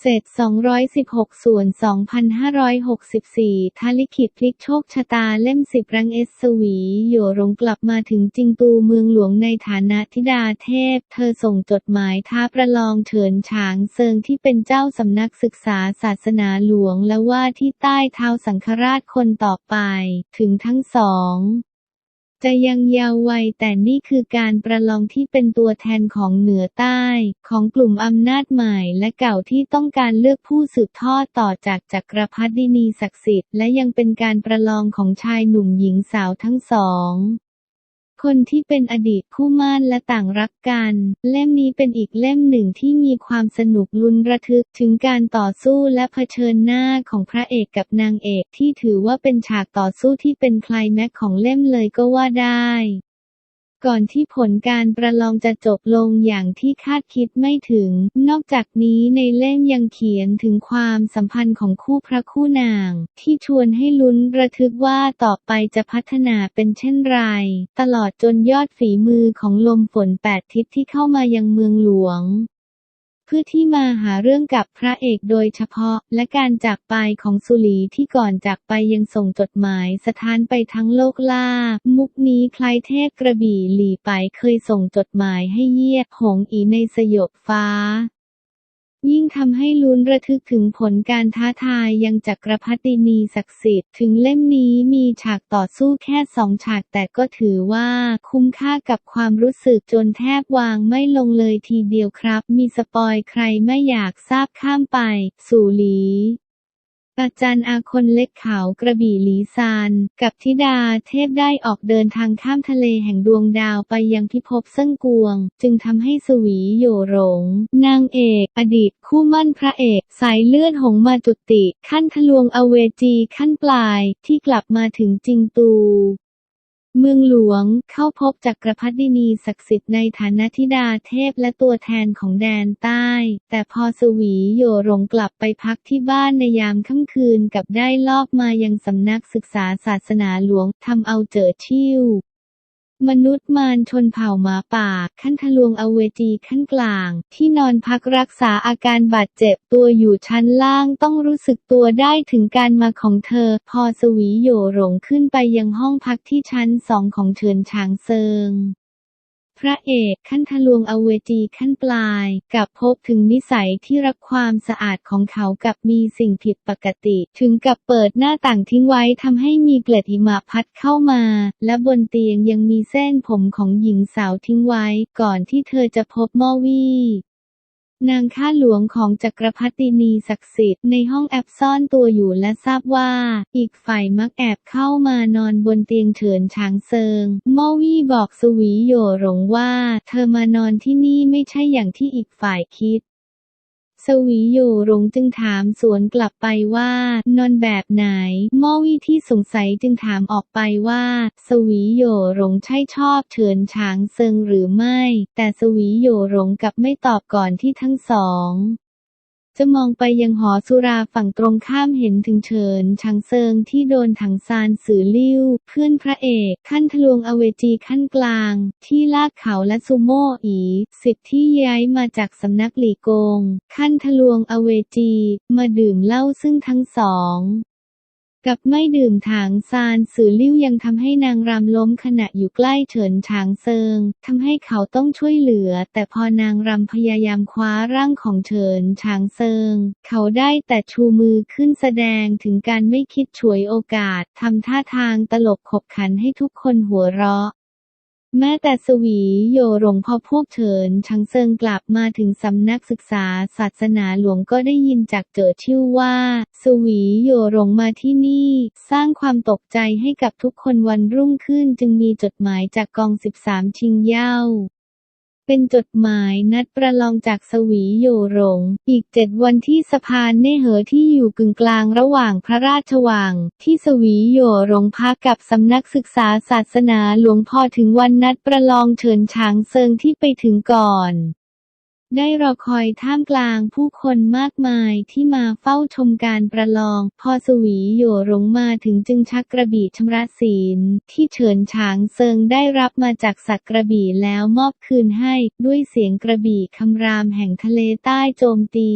เศษ 216 ส่วน 2,564 ทาลิขิตพลิกโชคชะตาเล่มสิบรังเอสสวีโยหลงกลับมาถึงจิงตูเมืองหลวงในฐานะธิดาเทพ เธอส่งจดหมายท้าประลองเฉินฉางเซิงที่เป็นเจ้าสำนักศึกษาศาสนาหลวงและว่าที่ใต้เท้าสังฆราชคนต่อไป ถึงทั้งสอง จะยังยาววัยแต่นี่คือการประลองที่เป็นตัวแทนของเหนือใต้ ของกลุ่มอำนาจใหม่และเก่าที่ต้องการเลือกผู้สืบทอดต่อจากจักรพรรดินีศักดิ์สิทธิ์และยังเป็นการประลองของชายหนุ่มหญิงสาวทั้งสอง คนที่เป็นอดีตคู่ม่านและต่างรักกัน เล่มนี้เป็นอีกเล่มหนึ่งที่มีความสนุกลุ้นระทึกถึงการต่อสู้และเผชิญหน้าของพระเอกกับนางเอกที่ถือว่าเป็นฉากต่อสู้ที่เป็นคลแม็กของเล่มเลยก็ว่าได้ ก่อนที่ผลการประลองจะจบลงอย่างที่คาดคิดไม่ถึง นอกจากนี้ในเล่มยังเขียนถึงความสัมพันธ์ของคู่พระคู่นาง ที่ชวนให้ลุ้นระทึกว่าต่อไปจะพัฒนาเป็นเช่นไร ตลอดจนยอดฝีมือของลมฝนแปดทิศที่เข้ามายังเมืองหลวง เพื่อที่มาหาเรื่องกับพระเอกโดยเฉพาะ และการจากไปของสุลีที่ก่อนจากไปยังส่งจดหมายสถานไปทั้งโลกล่า มุกนี้คล้ายเทพกระบี่หลี่ไปเคยส่งจดหมายให้เยียดหงอีในสยบฟ้า ยิ่งทำให้ลุ้นระทึกถึงผลการท้าทายยังจักรพรรดินีศักดิ์สิทธิ์ถึงเล่มนี้มีฉากต่อสู้แค่สองฉากแต่ก็ถือว่าคุ้มค่ากับความรู้สึกจนแทบวางไม่ลงเลยทีเดียวครับ มีสปอยใครไม่อยากทราบข้ามไป สู่หลี อาจารย์อาคนเล็กขาวกระบี่หลีซาน กับธิดาเทพได้ออกเดินทางข้ามทะเลแห่งดวงดาวไปยังพิภพเซิ่งกวง จึงทำให้สวีโยหลงนางเอก อดีตคู่มั่นพระเอก สายเลือดหงมาจุติ ขั้นทะลวงอเวจีขั้นปลายที่กลับมาถึงจิงตู เมืองหลวงเข้าพบจักรพรรดินีศักดิ์สิทธิ์ในฐานะธิดาเทพและตัวแทนของแดนใต้ แต่พอสวีโยหลงกลับไปพักที่บ้านในยามค่ำคืนกับได้ลอบมายังสำนักศึกษาศาสนาหลวงทำเอาเจอชิ่ว มนุษย์มารชนเผ่าหมาป่า ขั้นทะลวงอเวจีขั้นกลาง ที่นอนพักรักษาอาการบาดเจ็บตัวอยู่ชั้นล่างต้องรู้สึกตัวได้ถึงการมาของเธอ พอสวีโยหลงขึ้นไปยังห้องพักที่ชั้นสองของเฉินฉางเซิง พระเอกขั้นทะลวงอเวจีขั้นปลาย กับพบถึงนิสัยที่รักความสะอาดของเขากับมีสิ่งผิดปกติ ถึงกับเปิดหน้าต่างทิ้งไว้ทำให้มีเกล็ดหิมะพัดเข้ามา และบนเตียงยังมีเส้นผมของหญิงสาวทิ้งไว้ ก่อนที่เธอจะพบมอวี่ นางข้าหลวงของจักรพรรดินีศักดิ์สิทธิ์ในห้องแอบซ่อนตัวอยู่และทราบว่า อีกฝ่ายมักแอบเข้ามานอนบนเตียงเฉินฉางเซิงมอวี่บอกสวีโยหลงว่า เธอมานอนที่นี่ไม่ใช่อย่างที่อีกฝ่ายคิด สวีโหยหลงจึงถามสวนกลับไปว่า นอนแบบไหนมอวีที่สงสัยจึงถามออกไปว่า สวีโยหลงใช่ชอบเฉินฉางเซิงหรือไม่ แต่สวีโยหลงกลับไม่ตอบก่อนที่ทั้งสอง จะมองไปยังหอสุราฝั่งตรงข้ามเห็นถึงเฉินชางเซิงที่โดนถังซานสื่อลิ้ว เพื่อนพระเอกขั้นทะลวงอเวจีขั้นกลาง ที่ลากเขาและซูโม่อีสิทธิ์ที่ย้ายมาจากสำนักหลีกง ขั้นทะลวงอเวจี มาดื่มเหล้าซึ่งทั้งสอง กับไม่ดื่มถางซานสื่อลิ้วยังทำให้นางรำล้มขณะอยู่ใกล้เฉินฉางเซิงทำให้เขาต้องช่วยเหลือ แต่พอนางรำพยายามคว้าร่างของเฉินฉางเซิง เขาได้แต่ชูมือขึ้นแสดงถึงการไม่คิดฉวยโอกาสทำท่าทางตลกขบขันให้ทุกคนหัวเราะ แม้แต่สวีโยหลงพอพวกเฉินชังเซิงกลับมาถึงสำนักศึกษาศาสนาหลวงก็ได้ยินจากเจอชื่อว่า สวีโยหลงมาที่นี่ สร้างความตกใจให้กับทุกคนวันรุ่งขึ้นจึงมีจดหมายจากกอง 13 ชิงเย่า เป็นจดหมายนัดประลองจากสวีโยหลง อีกเจ็ดวันที่สะพานเน่เหอที่อยู่กึ่งกลางระหว่างพระราชวัง ที่สวีโยหลงพักกับสำนักศึกษาศาสนาหลวงพ่อถึงวันนัดประลองเฉินฉางเซิงที่ไปถึงก่อน ได้รอคอยท่ามกลางผู้คนมากมายที่มาเฝ้าชมการประลอง พอสวีโยหลงมาถึงจึงชักกระบี่ชำระศีล ที่เฉินฉางเซิงได้รับมาจากสักกระบี่แล้วมอบคืนให้ ด้วยเสียงกระบี่คำรามแห่งทะเลใต้โจมตี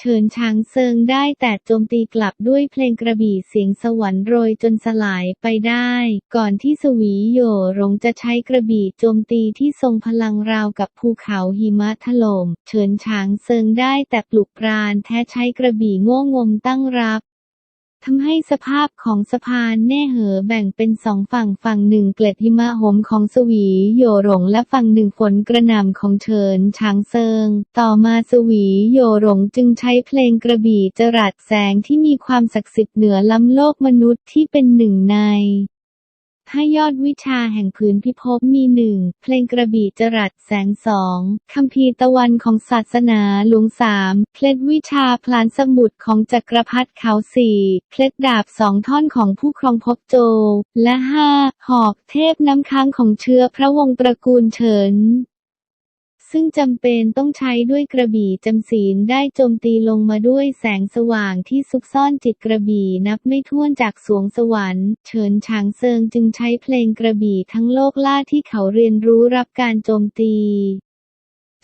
เฉินช้างเซิงได้แต่โจมตีกลับด้วยเพลงกระบี่เสียงสวรรค์โรยจนสลายไปได้ ก่อนที่สวีโหย่หลงจะใช้กระบี่โจมตีที่ทรงพลังราวกับภูเขาหิมะถล่ม เฉินช้างเซิงได้แต่ปลุกปราณแท้ใช้กระบี่โง่งมตั้งรับ ทำให้สภาพของสะพานแน่เหอแบ่งเป็นสองฝั่งฝั่งหนึ่งเกล็ดหิมะหมของสวีโยหลงและฝั่งหนึ่งฝนกระหน่ำของเฉินช้างเซิง ต่อมาสวีโยหลงจึงใช้เพลงกระบี่จรัสแสงที่มีความศักดิ์สิทธิ์เหนือล้ำโลกมนุษย์ที่เป็นหนึ่งใน ถ้ายอดวิชาแห่งผืนพิภพมีหนึ่ง เพลงกระบี่จรัสแสงสองคัมภีร์ตะวันของศาสนาหลวงสามเคล็ดวิชาพลานสมุดของจักรพรรดิเขาสี่เคล็ดดาบสองท่อนของผู้ครองภพโจ และห้าหอกเทพน้ำค้างของเชื้อพระวงศ์ตระกูลเฉิน ซึ่งจำเป็นต้องใช้ด้วยกระบี่จำศีลได้โจมตีลงมาด้วยแสงสว่างที่ซุกซ่อนจิตกระบี่นับไม่ถ้วนจากสวงสวรรค์ เฉินฉางเซิงจึงใช้เพลงกระบี่ทั้งโลกล่าที่เขาเรียนรู้รับการโจมตี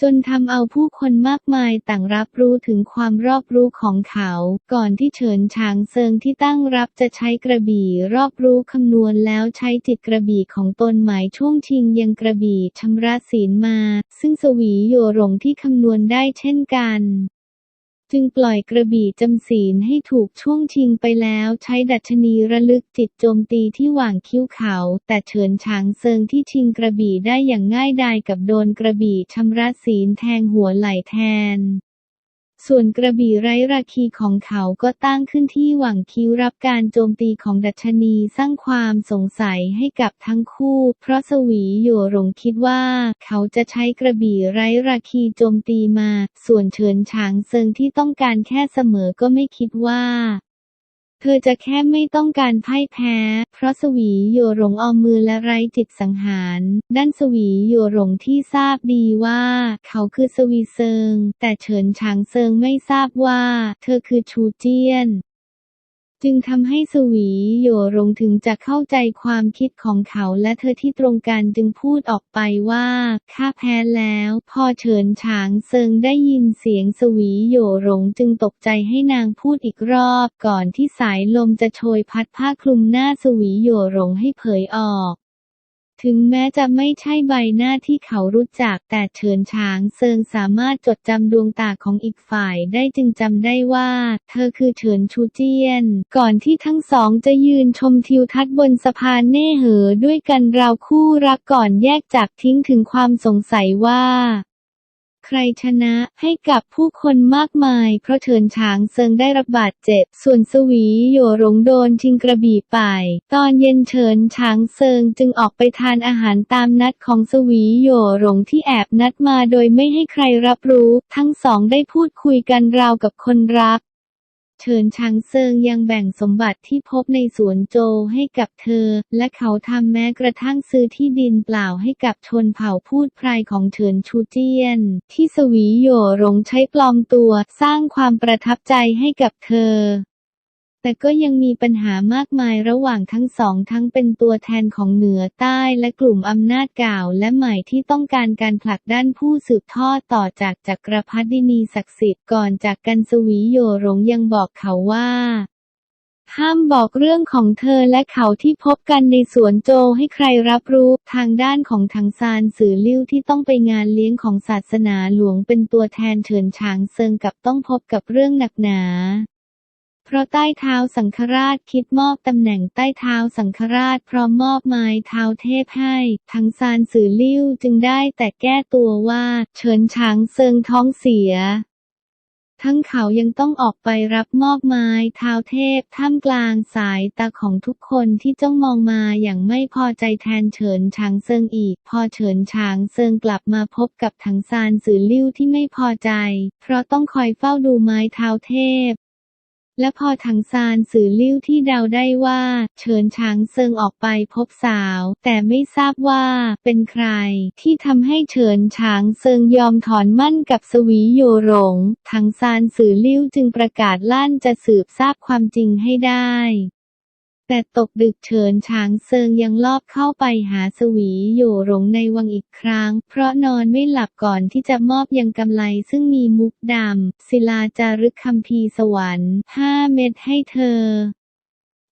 จนทำเอาผู้คนมากมายต่างรับรู้ถึงความรอบรู้ของเขา ก่อนที่เฉินฉางเซิงที่ตั้งรับจะใช้กระบี่รอบรู้คำนวณแล้วใช้จิตกระบี่ของตนหมายช่วงชิงยังกระบี่ชำระศีลมา ซึ่งสวีโยหลงที่คำนวณได้เช่นกัน จึงปล่อยกระบี่จำศีลให้ถูกช่วงชิงไปแล้วใช้ดัชนีระลึกจิตโจมตีที่หว่างคิ้วเขา แต่เฉินฉางเซิงที่ชิงกระบี่ได้อย่างง่ายดายกับโดนกระบี่ชำระศีลแทงหัวไหล่แทน ส่วนกระบี่ไร้ราคีของเขาก็ตั้งขึ้นที่หวังคิ้วรับการโจมตีของดัชนีสร้างความสงสัยให้กับทั้งคู่ เพราะสวีโหย่หลงคิดว่า เขาจะใช้กระบี่ไร้ราคีโจมตีมา ส่วนเฉินฉางเซิงที่ต้องการแค่เสมอก็ไม่คิดว่า เธอจะแค่ไม่ต้องการพ่ายแพ้ เพราะสวีโยหลงออมมือและไร้จิตสังหาร ด้านสวีโยหลงที่ทราบดีว่า เขาคือสวีเซิง แต่เฉินฉางเซิงไม่ทราบว่า เธอคือชูเจี้ยน จึงทำให้สวีโยรงถึงจะเข้าใจความคิดของเขาและเธอที่ตรงกันจึงพูดออกไปว่าข้าแพ้แล้ว พอเฉินฉางเซิงได้ยินเสียงสวีโยรงจึงตกใจให้นางพูดอีกรอบ ก่อนที่สายลมจะโชยพัดผ้าคลุมหน้าสวีโยรงให้เผยออก ถึงแม้จะไม่ใช่ใบหน้าที่เขารู้จักแต่เฉินช้างเซิงสามารถจดจำดวงตาของอีกฝ่ายได้จึงจำได้ว่า เธอคือเฉินชูเจียน ก่อนที่ทั้งสองจะยืนชมทิวทัศน์บนสะพานเน่เหอด้วยกันราวคู่รักก่อนแยกจากทิ้งถึงความสงสัยว่า ใครชนะให้กับผู้คนมากมาย เพราะเฉินฉางเซิงได้รับบาดเจ็บ ส่วนสวีโหย่หลงโดนชิงกระบี่ไป ตอนเย็นเฉินฉางเซิงจึงออกไปทานอาหารตามนัดของสวีโหย่หลงที่แอบนัดมาโดยไม่ให้ใครรับรู้ ทั้งสองได้พูดคุยกันราวกับคนรัก เฉินชางเซิงยังแบ่งสมบัติที่พบในสวนโจให้กับเธอ และเขาทำแม้กระทั่งซื้อที่ดินเปล่าให้กับชนเผ่าพูดพรของเฉินชูเจียน ที่สวีโหย่หลงใช้ปลอมตัวสร้างความประทับใจให้กับเธอ แต่ก็ยังมีปัญหามากมายระหว่างทั้งสองทั้งเป็นตัวแทนของเหนือใต้และกลุ่มอำนาจเก่าและใหม่ที่ต้องการการผลักดันผู้สืบทอดต่อจากจักรพรรดินีศักดิ์สิทธิ์ก่อนจากกันสวีโย่หลงยังบอกเขาว่าห้ามบอกเรื่องของเธอและเขาที่พบกันในสวนโจให้ใครรับรู้ ทางด้านของทางซานสือลิ่วที่ต้องไปงานเลี้ยงของศาสนาหลวงเป็นตัวแทนเฉินฉางเซิงกับต้องพบกับเรื่องหนักหนา ราะใต้เท้าสังฆราชคิดมอบตำแหน่งใต้เท้าสังฆราชพร้อมมอบไม้เท้าเทพให้ทางซานสือลิ่วจึงได้แต่แก้ตัวว่าเฉินฉางเซิงท้องเสียทั้งเขายังต้องออกไปรับมอบไม้เท้าเทพ ท่ามกลางสายตาของทุกคนที่จ้องมองมาอย่างไม่พอใจแทนเฉินฉางเซิงอีก พอเฉินฉางเซิงกลับมาพบกับถังซานสือลิ่วที่ไม่พอใจ เพราะต้องคอยเฝ้าดูไม้เท้าเทพ และพอถังซานสื่อลิ้วที่เดาได้ว่า เฉินฉางเซิงออกไปพบสาว แต่ไม่ทราบว่าเป็นใครที่ทำให้เฉินฉางเซิงยอมถอนมั่นกับสวีโยหลงถังซานสื่อลิ้วจึงประกาศลั่นจะสืบทราบความจริงให้ได้ แต่ตกดึกเฉินฉางเซิงยังลอบเข้าไปหาสวีโหย่หลงในวังอีกครั้ง เพราะนอนไม่หลับก่อนที่จะมอบยังกำไลซึ่งมีมุกดำศิลาจารึกคำพีสวรรค์ห้าเม็ดให้เธอ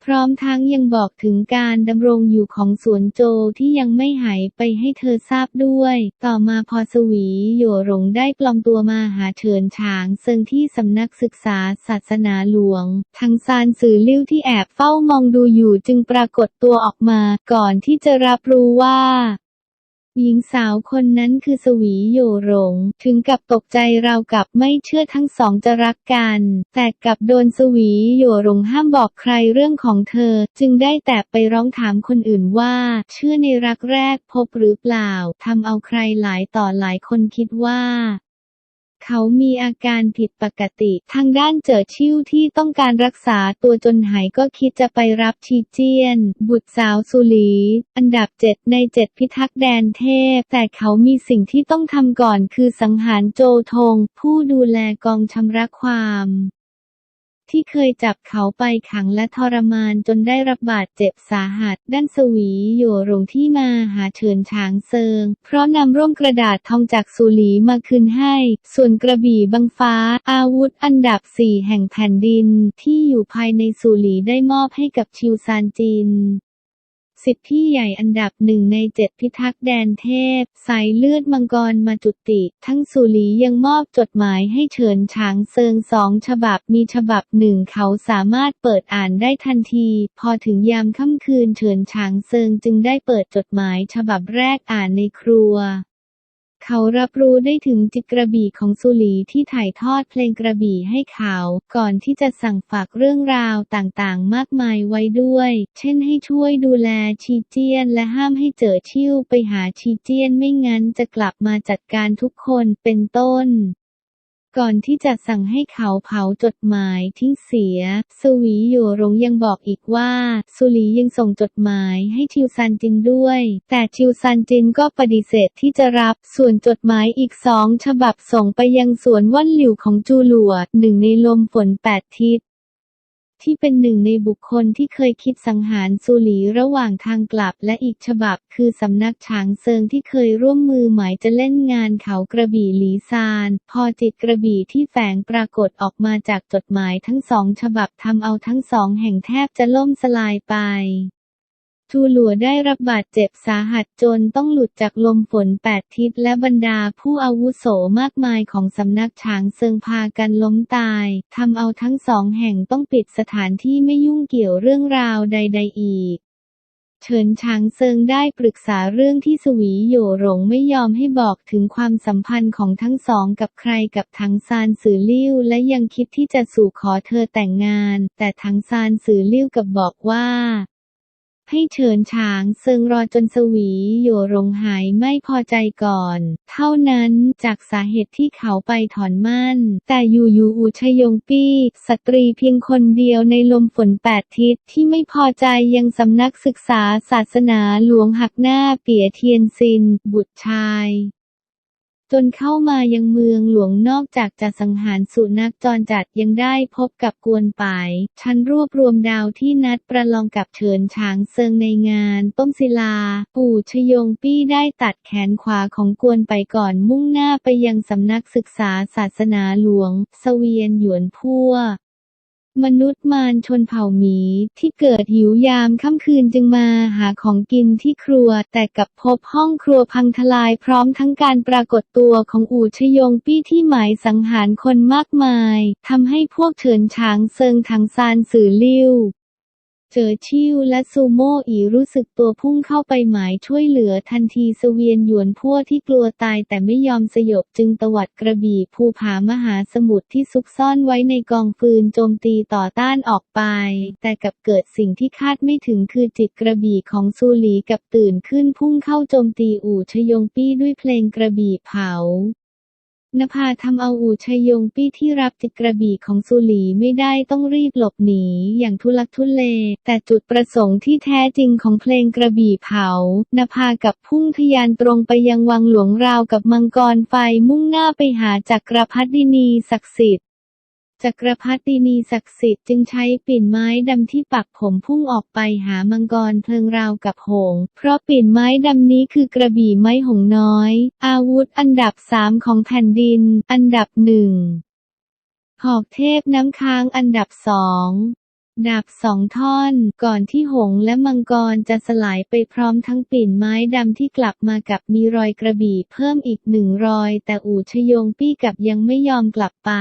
พร้อมทั้งยังบอกถึงการดำรงอยู่ของสวนโจที่ยังไม่หายไปให้เธอทราบด้วย ต่อมาพอสวีโหย่หลงได้ปลอมตัวมาหาเฉินฉางเซิงที่สำนักศึกษาศาสนาหลวง ทางซานสื่อลิ้วที่แอบเฝ้ามองดูอยู่จึงปรากฏตัวออกมา ก่อนที่จะรับรู้ว่า หญิงสาวคนนั้นคือสวีโหย่หลง ถึงกับตกใจเรากับไม่เชื่อทั้งสองจะรักกัน แต่กับโดนสวีโหย่หลงห้ามบอกใครเรื่องของเธอ จึงได้แต่ไปร้องถามคนอื่นว่า เชื่อในรักแรกพบหรือเปล่าทำเอาใครหลายต่อหลายคนคิดว่า เขามีอาการผิดปกติ ทางด้านเจอชิ่วที่ต้องการรักษาตัวจนหายก็คิดจะไปรับชีเจียน บุตรสาวสุลี อันดับเจ็ดในเจ็ดพิทักษ์แดนเทพ แต่เขามีสิ่งที่ต้องทำก่อนคือสังหารโจทง ผู้ดูแลกองชำระความ ที่เคยจับเขาไปขังและทรมานจนได้รับบาดเจ็บสาหัส ด้านสวีโย่หลงที่มาหาเฉินฉางเซิง เพราะนำร่มกระดาษทองจากสุหลีมาคืนให้ ส่วนกระบี่บังฟ้า อาวุธอันดับสี่แห่งแผ่นดิน ที่อยู่ภายในสุหลีได้มอบให้กับชิวซานจิน สิทธิพี่ใหญ่อันดับหนึ่งในเจ็ดพิทักษ์แดนเทพ สายเลือดมังกรมาจุติ ทั้งสุลียังมอบจดหมายให้เฉินฉางเซิงสองฉบับมีฉบับหนึ่งเขาสามารถเปิดอ่านได้ทันที พอถึงยามค่ำคืนเฉินฉางเซิงจึงได้เปิดจดหมายฉบับแรกอ่านในครัว เขารับรู้ได้ถึงจิตกระบี่ของสุลีที่ถ่ายทอดเพลงกระบี่ให้เขา ก่อนที่จะสั่งฝากเรื่องราวต่างๆ มากมายไว้ด้วย เช่นให้ช่วยดูแลชีเจียน และห้ามให้เจอชิ่วไปหาชีเจียนไม่งั้นจะกลับมาจัดการทุกคนเป็นต้น ก่อนที่จะสั่งให้เขาเผาจดหมายทิ้งเสีย สวีโยรงยังบอกอีกว่า สุลียังส่งจดหมายให้ชิวซันจินด้วย แต่ชิวซันจินก็ปฏิเสธที่จะรับ ส่วนจดหมายอีกสองฉบับส่งไปยังสวนว่านหลิวของจูหลัวหนึ่งในลมฝนแปดทิศ ที่เป็นหนึ่งในบุคคลที่เคยคิดสังหารซูหลีระหว่างทางกลับและอีกฉบับคือสำนักฉางเซิงที่เคยร่วมมือหมายจะเล่นงานเขากระบี่หลีซาน พอจิตกระบี่ที่แฝงปรากฏออกมาจากจดหมายทั้งสองฉบับทำเอาทั้งสองแห่งแทบจะล่มสลายไป ทูหลัวได้รับบาดเจ็บสาหัสจนต้องหลุดจากลมฝนแปดทิศและบรรดาผู้อาวุโสมากมายของสำนักฉางเซิงพากันล้มตายทำเอาทั้งสองแห่งต้องปิดสถานที่ไม่ยุ่งเกี่ยวเรื่องราวใด ๆ อีกเฉินฉางเซิงได้ปรึกษาเรื่องที่สวีโยหลงไม่ยอมให้บอกถึงความสัมพันธ์ของทั้งสองกับใครกับทังซานสือลิ่วและยังคิดที่จะสู่ขอเธอแต่งงาน แต่ทังซานสือลิ่วกับบอกว่า ให้เฉินฉางเซิงรอจนสวีโหย่หลงหายไม่พอใจก่อน เท่านั้นจากสาเหตุที่เขาไปถอนมั่น แต่อยู่อยู่อูชยงปี้ สตรีเพียงคนเดียวในลมฝนแปดทิศที่ไม่พอใจยังสำนักศึกษาศาสนาหลวงหักหน้าเปียเทียนซิน บุตรชาย จนเข้ามายังเมืองหลวงนอกจากจะสังหารสุนัขจรจัดยังได้พบกับกวนป่ายชั้นรวบรวมดาวที่นัดประลองกับเฉินฉางเซิงในงานต้มศิลา ปู่ชยงปี้ได้ตัดแขนขวาของกวนไปก่อนมุ่งหน้าไปยังสำนักศึกษาศาสนาหลวง สเวียนหยวนพั่ว มนุษย์มารชนเผ่าหมีที่เกิดหิวยามค่ำคืนจึงมาหาของกินที่ครัว แต่กลับพบห้องครัวพังทลายพร้อมทั้งการปรากฏตัวของอู่ชยงปี้ที่หมายสังหารคนมากมายทำให้พวกเฉินฉางเซิงทางซานสื่อลิ้ว เจอชิวและซูโม่อีรู้สึกตัวพุ่งเข้าไปหมายช่วยเหลือทันทีสเวียนหยวนพั่วที่กลัวตายแต่ไม่ยอมสยบจึงตวัดกระบี่ภูผามหาสมุทรที่ซุกซ่อนไว้ในกองฟืนโจมตีต่อต้านออกไป แต่กับเกิดสิ่งที่คาดไม่ถึงคือจิตกระบี่ของซูหลีกับตื่นขึ้นพุ่งเข้าโจมตีอู่ชยงปี้ด้วยเพลงกระบี่เผา นภาทำเอาอู่ชยยงปี้ที่รับจิตกระบี่ของสุหลีไม่ได้ต้องรีบหลบหนีอย่างทุลักทุเล แต่จุดประสงค์ที่แท้จริงของเพลงกระบี่เผานภากับพุ่งทยานตรงไปยังวังหลวงราวกับมังกรไฟมุ่งหน้าไปหาจักรพรรดินีศักดิ์สิทธิ์ จักรพรรดินีศักดิ์สิทธิ์จึงใช้ปิ่นไม้ดำที่ปักผมพุ่งออกไปหามังกรเพลิงราวกับหงส์เพราะปิ่นไม้ดำนี้คือกระบี่ไม้หงส์น้อย อาวุธอันดับสามของแผ่นดิน อันดับหนึ่งหอกเทพน้ำค้างอันดับสอง ดาบสองท่อนก่อนที่หงและมังกรจะสลายไปพร้อมทั้งปิ่นไม้ดำที่กลับมากับมีรอยกระบี่เพิ่มอีกหนึ่งรอย แต่อู่ชยงปี้กับยังไม่ยอมกลับไป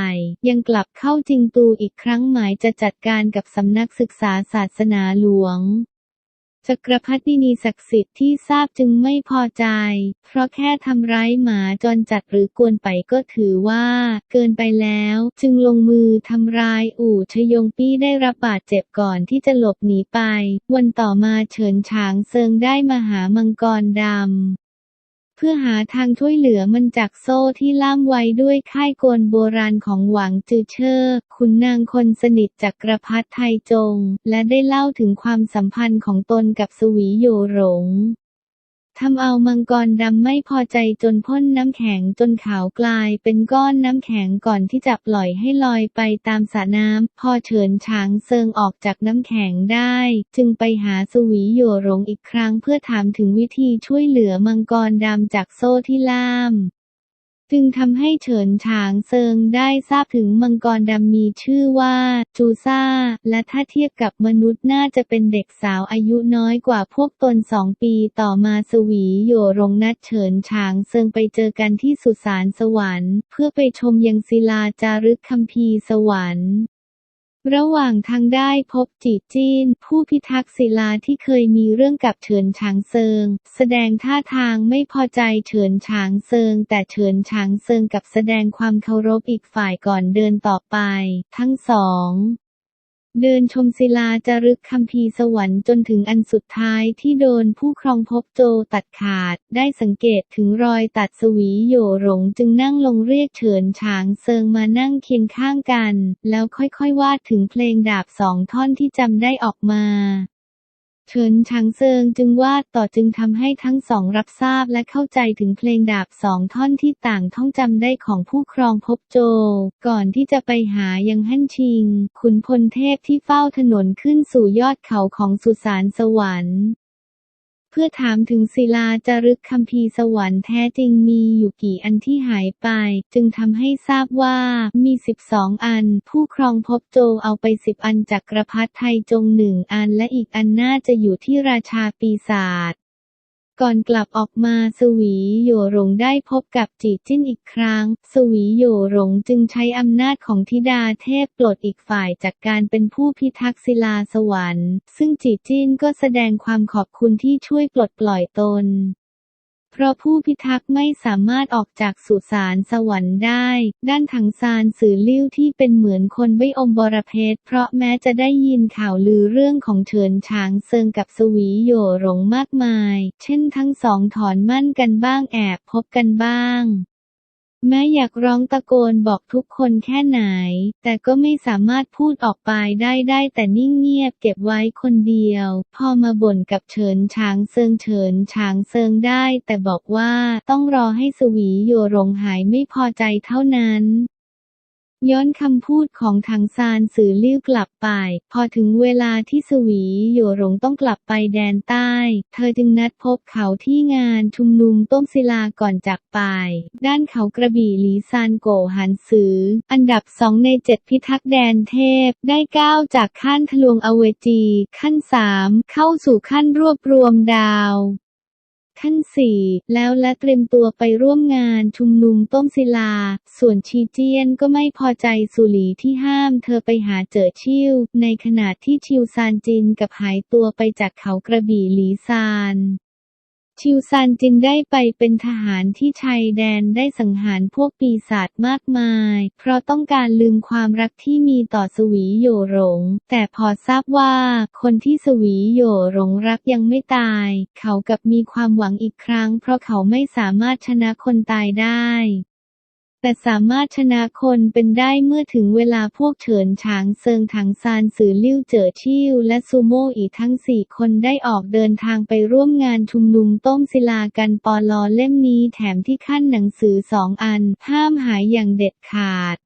ยังกลับเข้าจิงตูอีกครั้งหมายจะจัดการกับสำนักศึกษาศาสนาหลวง จักรพรรดินีศักดิ์สิทธิ์ที่ทราบจึงไม่พอใจ เพราะแค่ทำร้ายหมาจรจัดหรือกวนไปก็ถือว่า เกินไปแล้ว จึงลงมือทำร้ายอู่ชยงปี้ได้รับบาดเจ็บก่อนที่จะหลบหนีไป วันต่อมาเฉินฉางเซิงได้มาหามังกรดำ พื่อหาทางช่วยเหลือมันจากโซ่ที่ล่ามไว้ด้วยค่ายกลโบราณของหวังจือเชอร์คุณนางคนสนิทจักกรพรรดิไทจง และได้เล่าถึงความสัมพันธ์ของตนกับสวีโยหลง ทำเอามังกรดำไม่พอใจจนพ่นน้ำแข็งจนขาวกลายเป็นก้อนน้ำแข็งก่อนที่จะปล่อยให้ลอยไปตามสระน้ำ พอเฉินฉางเซิงออกจากน้ำแข็งได้ จึงไปหาสวีโยหลงอีกครั้งเพื่อถามถึงวิธีช่วยเหลือมังกรดำจากโซ่ที่ล่าม จึงทำให้เฉินฉางเซิงได้ทราบถึงมังกรดำมีชื่อว่า จูซ่า และถ้าเทียบกับมนุษย์น่าจะเป็นเด็กสาวอายุน้อยกว่าพวกตนสองปีต่อมาสวีโยรงนัดเฉินฉางเซิงไปเจอกันที่สุสานสวรรค์ เพื่อไปชมยังศิลาจารึกคัมภีร์สวรรค์ ระหว่างทางได้พบจีจีน ผู้พิทักษ์ศิลาที่เคยมีเรื่องกับเฉินฉางเซิง แสดงท่าทางไม่พอใจเฉินฉางเซิง แต่เฉินฉางเซิงกับแสดงความเคารพอีกฝ่ายก่อนเดินต่อไป ทั้งสอง เดินชมศิลาจารึกคำพีสวรรค์จนถึงอันสุดท้ายที่โดนผู้ครองพบโจตัดขาด ได้สังเกตถึงรอยตัดสวีโยหลงจึงนั่งลงเรียกเฉินฉางเซิงมานั่งเคียงข้างกัน แล้วค่อยๆวาดถึงเพลงดาบสองท่อนที่จำได้ออกมา เฉินชางเซิงจึงวาดต่อจึงทำให้ทั้งสองรับทราบและเข้าใจถึงเพลงดาบสองท่อนที่ต่างท่องจำได้ของผู้ครองพบโจ ก่อนที่จะไปหายังฮั่นชิง ขุนพลเทพที่เฝ้าถนนขึ้นสู่ยอดเขาของสุสานสวรรค์ เพื่อถามถึงศิลาจารึกคำพีสวรรค์แท้จริงมีอยู่กี่อันที่หายไป จึงทำให้ทราบว่ามี 12 อัน ผู้ครองพบโจเอาไป 10 อันจากกระพัดไทยจงหนึ่งอันและอีกอันน่าจะอยู่ที่ราชาปีศาจ ก่อนกลับออกมาสวีโยหลงได้พบกับจีจิ้นอีกครั้ง สวีโยหลงจึงใช้อำนาจของธิดาเทพปลดอีกฝ่ายจากการเป็นผู้พิทักษ์ศิลาสวรรค์ ซึ่งจีจิ้นก็แสดงความขอบคุณที่ช่วยปลดปล่อยตน เพราะผู้พิทักษ์ไม่สามารถออกจากสุสานสวรรค์ได้ ด้านถังซานสื่อลิ้วที่เป็นเหมือนคนไม่อมบรเพศเพราะแม้จะได้ยินข่าวลือเรื่องของเฉินฉางเซิงกับสวีโยหลงมากมาย เช่นทั้งสองถอนมั่นกันบ้างแอบพบกันบ้าง แม้อยากร้องตะโกนบอกทุกคนแค่ไหน แต่ก็ไม่สามารถพูดออกไปได้ได้แต่นิ่งเงียบเก็บไว้คนเดียว พอมาบ่นกับเฉินช้างเซิงเฉินช้างเซิงได้ แต่บอกว่าต้องรอให้สวีโยรงหายไม่พอใจเท่านั้น ย้อนคำพูดของทางซานสื่อลิ้วกลับไป พอถึงเวลาที่สวีโยหลงต้องกลับไปแดนใต้ เธอจึงนัดพบเขาที่งานชุมนุมต้มศิลาก่อนจากไป ด้านเขากระบี่หลีซานโกหันสือ อันดับสองในเจ็ดพิทักษ์แดนเทพ ได้ก้าวจากขั้นทะลวงอเวจี ขั้นสามเข้าสู่ขั้นรวบรวมดาว ขั้นสี่แล้วและเตรียมตัวไปร่วมงานชุมนุมต้มศิลา ส่วนชีเจียนก็ไม่พอใจสุหลีที่ห้ามเธอไปหาเจอชิว ในขณะที่ชิวซานจินกับหายตัวไปจากเขากระบี่หลีซาน ชิวซานจิงได้ไปเป็นทหารที่ชายแดนได้สังหารพวกปีศาจมากมาย เพราะต้องการลืมความรักที่มีต่อสวีโยหลง แต่พอทราบว่าคนที่สวีโยหลงรักยังไม่ตาย เขากับมีความหวังอีกครั้ง เพราะเขาไม่สามารถชนะคนตายได้ แต่สามารถชนะคนเป็นได้เมื่อถึงเวลาพวกเฉินฉางเซิงถังซานสือลิ่วเจ๋อชิ่วและซูโม่อีกทั้งสี่คนได้ออกเดินทางไปร่วมงานชุมนุมต้มศิลากันปอลอเล่มนี้แถมที่ขั้นหนังสือสองอัน ห้ามหายอย่างเด็ดขาด